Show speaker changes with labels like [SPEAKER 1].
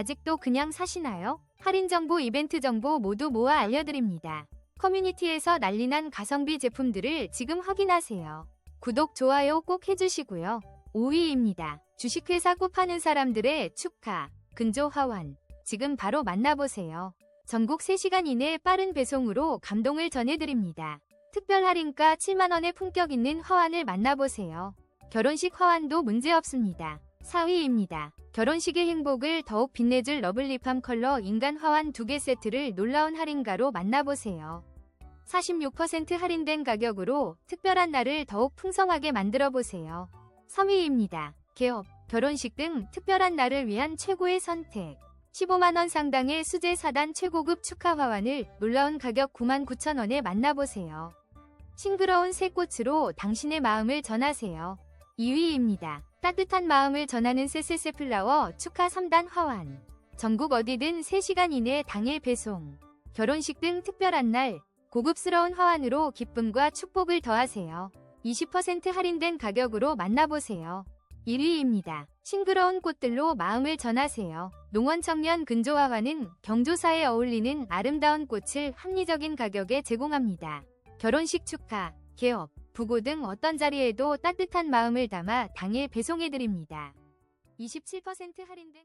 [SPEAKER 1] 아직도 그냥 사시나요? 할인 정보, 이벤트 정보 모두 모아 알려드립니다. 커뮤니티에서 난리난 가성비 제품들을 지금 확인하세요. 구독, 좋아요 꼭 해주시고요. 5위입니다. 주식회사 꼽하는 사람들의 축하, 근조 하완. 지금 바로 만나보세요. 전국 3시간 이내 빠른 배송으로 감동을 전해드립니다. 특별 할인가 7만원의 품격 있는 화환을 만나보세요. 결혼식 화환도 문제없습니다. 4위입니다. 결혼식의 행복을 더욱 빛내줄 러블리팜 컬러 인간 화환 2개 세트를 놀라운 할인가로 만나보세요. 46% 할인된 가격으로 특별한 날을 더욱 풍성하게 만들어 보세요. 3위입니다. 개업, 결혼식 등 특별한 날을 위한 최고의 선택. 15만원 상당의 수제 4단 최고급 축하 화환을 놀라운 가격 99,000원에 만나보세요. 싱그러운 새 꽃으로 당신의 마음을 전하세요. 2위입니다. 따뜻한 마음을 전하는 세세세 플라워 축하 3단 화환. 전국 어디든 3시간 이내 당일 배송. 결혼식 등 특별한 날 고급스러운 화환으로 기쁨과 축복을 더하세요. 20% 할인된 가격으로 만나보세요. 1위입니다. 싱그러운 꽃들로 마음을 전하세요. 농원 청년 근조화화는 경조사에 어울리는 아름다운 꽃을 합리적인 가격에 제공합니다. 결혼식 축하, 개업, 부고 등 어떤 자리에도 따뜻한 마음을 담아 당일 배송해드립니다. 27% 할인된